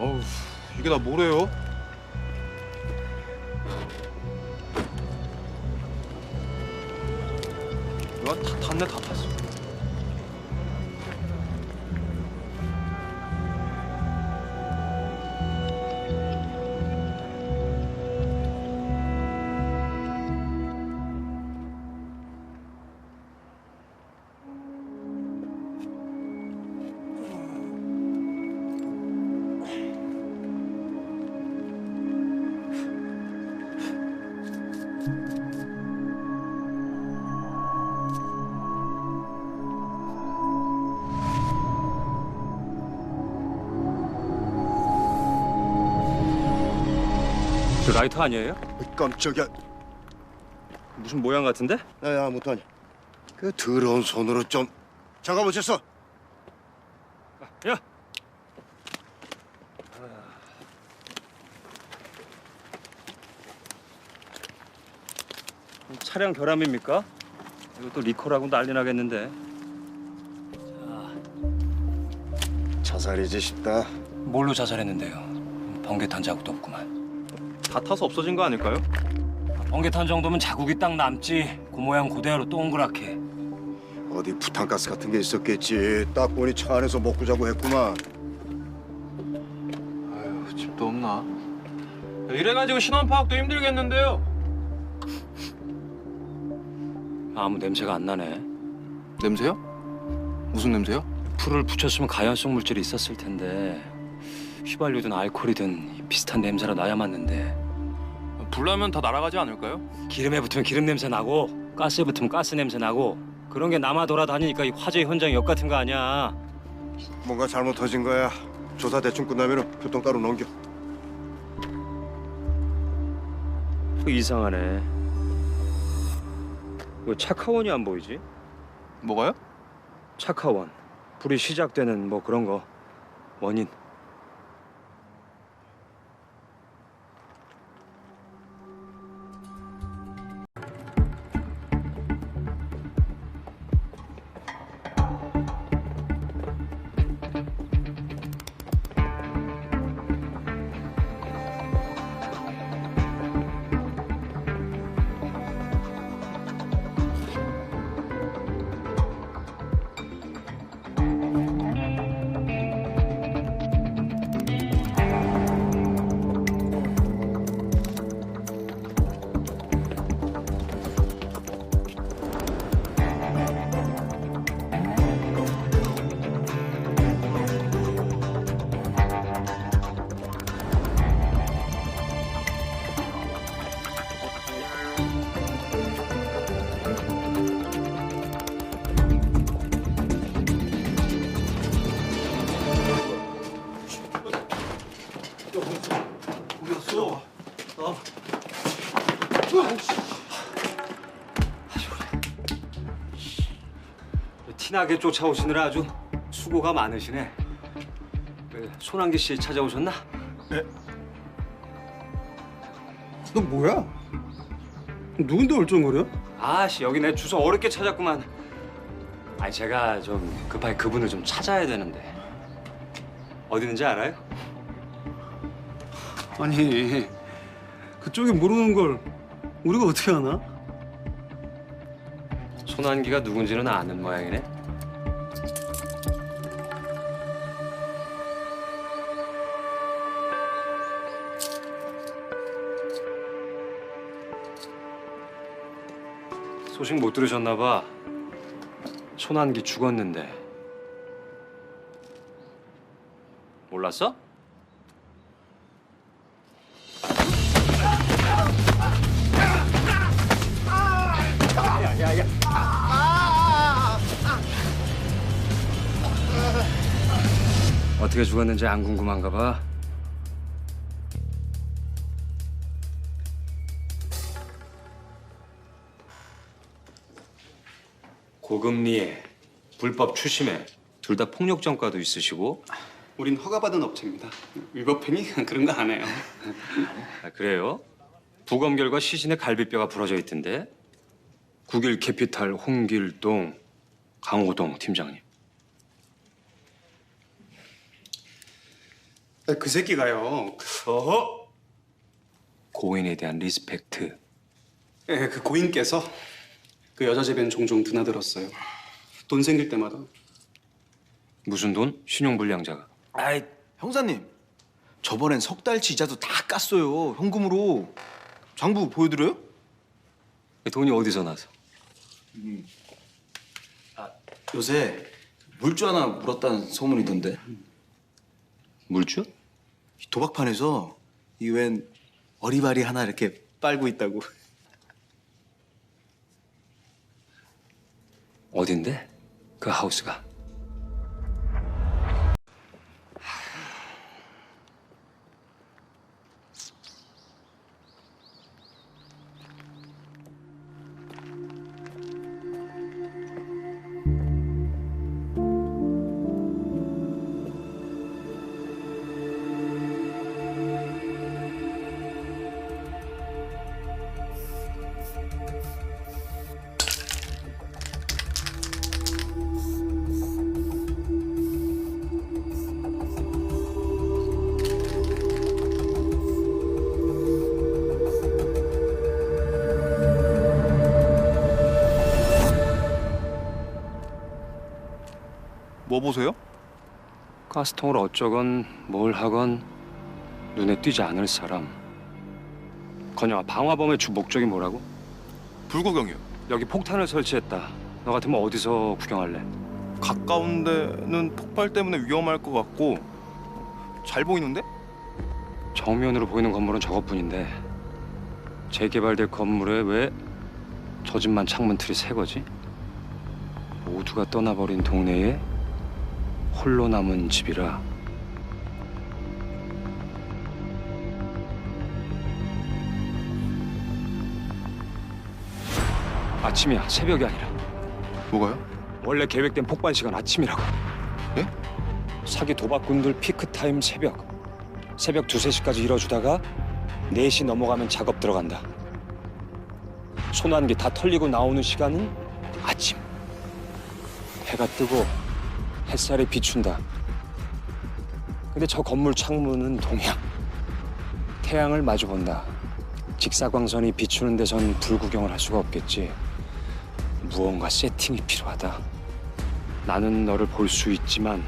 어우, 이게 다 뭐래요? 야, 다 탔네, 다 탔어. 라이터 아니에요? 깜짝이야. 무슨 모양 같은데? 야야 못하니. 그 더러운 손으로 좀 잠깐만 쳤어. 야! 차량 결함입니까? 이것도 리콜하고 난리 나겠는데. 자살이지 싶다. 뭘로 자살했는데요? 번개탄 자국도 없구만. 다 타서 없어진 거 아닐까요? 번개탄 정도면 자국이 딱 남지. 그 모양 그대로 동그랗게. 어디 부탄가스 같은 게 있었겠지. 딱 보니 차 안에서 먹고 자고 했구만. 아유, 집도 없나? 이래가지고 신원 파악도 힘들겠는데요. 아무 냄새가 안 나네. 냄새요? 무슨 냄새요? 풀을 붙였으면 가연성 물질이 있었을 텐데 휘발유든 알코올이든 비슷한 냄새라 나야 맞는데 불나면 다 날아가지 않을까요? 기름에 붙으면 기름 냄새 나고 가스에 붙으면 가스 냄새 나고 그런 게 남아 돌아다니니까 이 화재 현장 역 같은 거 아니야. 뭔가 잘못 터진 거야. 조사 대충 끝나면 교통가로 넘겨. 그 이상하네. 왜 차카원이 안 보이지? 뭐가요? 차카원. 불이 시작되는 뭐 그런 거 원인. 티나게 쫓아오시느라 아주 수고가 많으시네. 그 손한기 씨 찾아오셨나? 너 뭐야? 누군데 얼쩡거려? 아씨 여기 내 주소 어렵게 찾았구만. 아니 제가 좀 급하게 그분을 좀 찾아야 되는데 어디 있는지 알아요? 아니 그쪽이 모르는 걸 우리가 어떻게 아나? 손한기가 누군지는 아는 모양이네. 소식 못 들으셨나 봐. 손한기 죽었는데. 몰랐어? 어떻게 죽었는지 안 궁금한가 봐. 고금리에 불법 추심에 둘 다 폭력 전과도 있으시고 우린 허가받은 업체입니다. 위법행위 그런 거 안 해요. 아, 그래요? 부검 결과 시신에 갈비뼈가 부러져 있던데 국일 캐피탈 홍길동 강호동 팀장님 아, 그 새끼가요. 어허. 고인에 대한 리스펙트. 예, 그 고인께서 그 여자 집엔 종종 드나들었어요. 돈 생길 때마다. 무슨 돈? 신용불량자가. 아이 형사님 저번엔 석 달치 이자도 다 깠어요 현금으로 장부 보여드려요? 돈이 어디서 나서? 요새 물주 하나 물었다는 소문이던데 물주? 이 도박판에서 이 웬 어리바리 하나 이렇게 빨고 있다고 어딘데? 그 하우스가. 뭐 보세요? 가스통을 어쩌건 뭘 하건 눈에 띄지 않을 사람. 건영아 방화범의 주 목적이 뭐라고? 불구경이요. 여기 폭탄을 설치했다. 너 같으면 어디서 구경할래? 가까운 데는 폭발 때문에 위험할 것 같고 잘 보이는데? 정면으로 보이는 건물은 저것뿐인데 재개발될 건물에 왜 저 집만 창문 틀이 새 거지? 모두가 떠나버린 동네에 홀로 남은 집이라. 아침이야 새벽이 아니라. 뭐가요? 원래 계획된 폭발 시간 아침이라고. 예? 사기 도박꾼들 피크타임 새벽. 새벽 두세 시까지 이뤄주다가 4시 넘어가면 작업 들어간다. 손안개 다 털리고 나오는 시간은 아침. 해가 뜨고 햇살이 비춘다. 근데 저 건물 창문은 동양. 태양을 마주 본다. 직사광선이 비추는 데선 불구경을 할 수가 없겠지. 무언가 세팅이 필요하다. 나는 너를 볼 수 있지만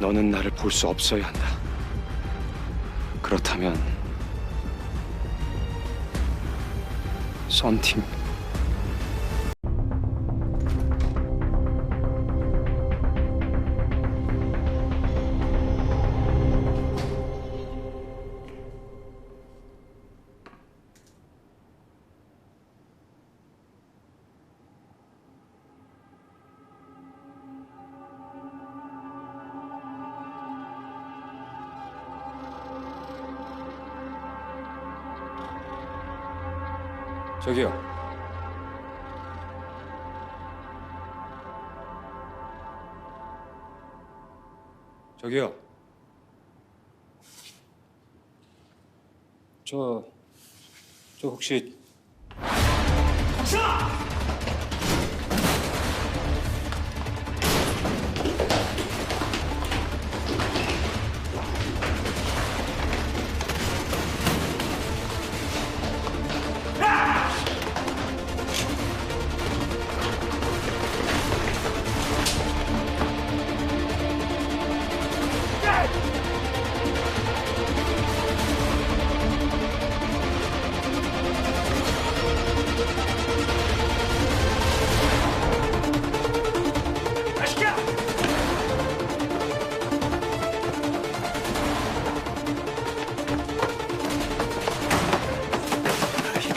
너는 나를 볼 수 없어야 한다. 그렇다면 썬팅 저기요. 저기요. 저, 저 혹시 사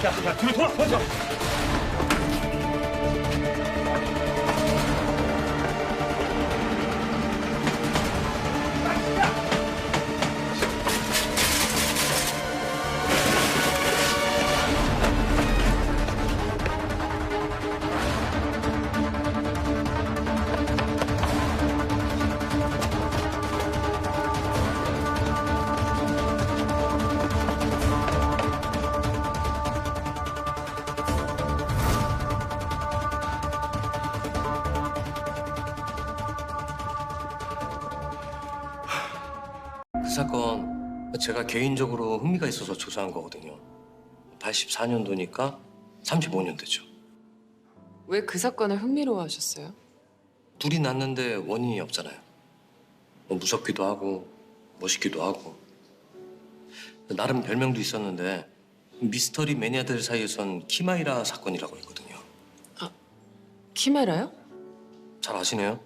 下下下你们拖拖 건 제가 개인적으로 흥미가 있어서 조사한 거거든요. 84년도니까 35년 되죠. 왜 그 사건을 흥미로워하셨어요? 둘이 났는데 원인이 없잖아요. 뭐 무섭기도 하고 멋있기도 하고 나름 별명도 있었는데 미스터리 매니아들 사이에선 키마이라 사건이라고 있거든요. 키메라요? 잘 아시네요?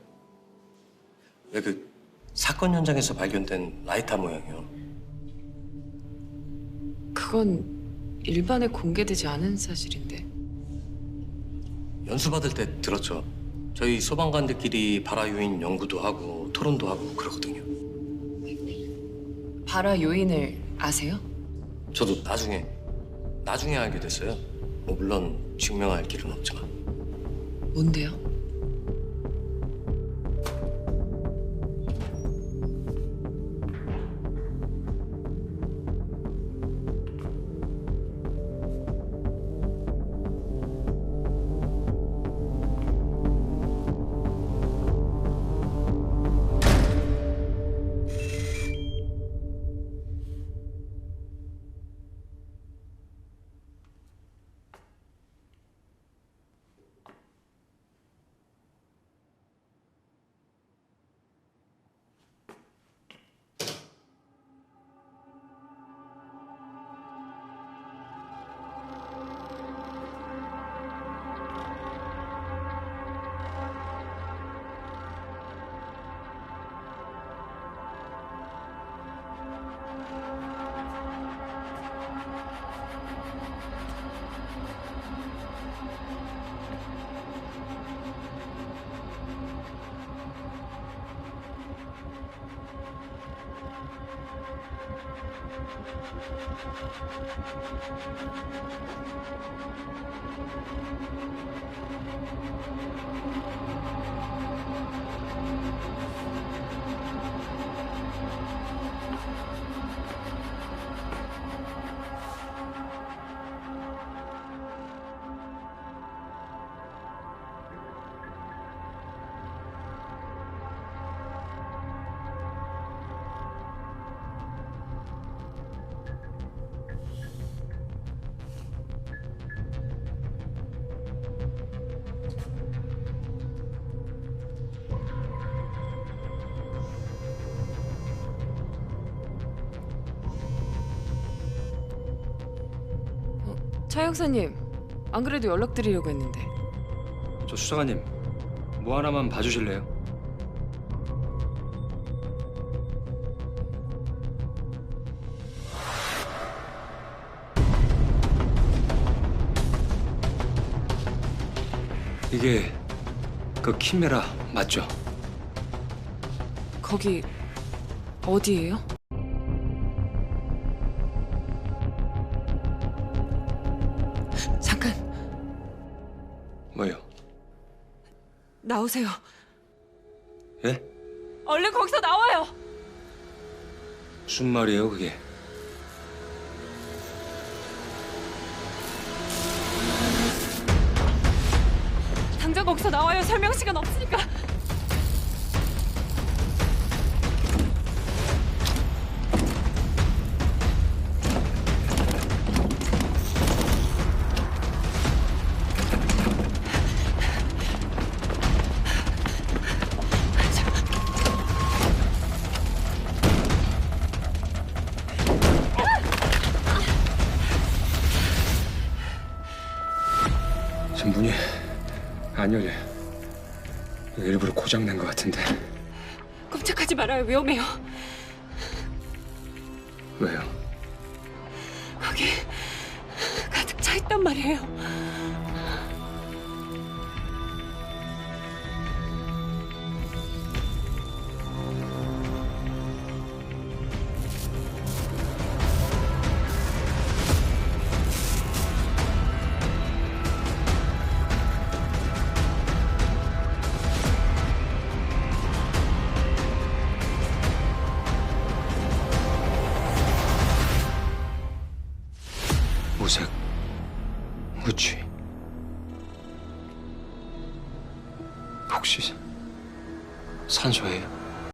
왜 그 사건 현장에서 발견된 라이터 모양이요. 그건 일반에 공개되지 않은 사실인데. 연수 받을 때 들었죠. 저희 소방관들끼리 발화 요인 연구도 하고 토론도 하고 그러거든요. 발화 요인을 아세요? 저도 나중에 나중에 알게 됐어요. 뭐 물론 증명할 길은 없지만. 뭔데요? Thank you. 차 형사님, 안 그래도 연락드리려고 했는데. 저 수사관님 뭐 하나만 봐주실래요? 이게 그 키메라 맞죠? 거기 어디예요? 나오세요. 예? 얼른 거기서 나와요. 무슨 말이에요 그게? 당장 거기서 나와요. 설명 시간 없으니까. 지금 문이 안 열려요. 일부러 고장 난 것 같은데 꼼짝하지 말아요. 위험해요. 왜요? 거기 가득 차 있단 말이에요.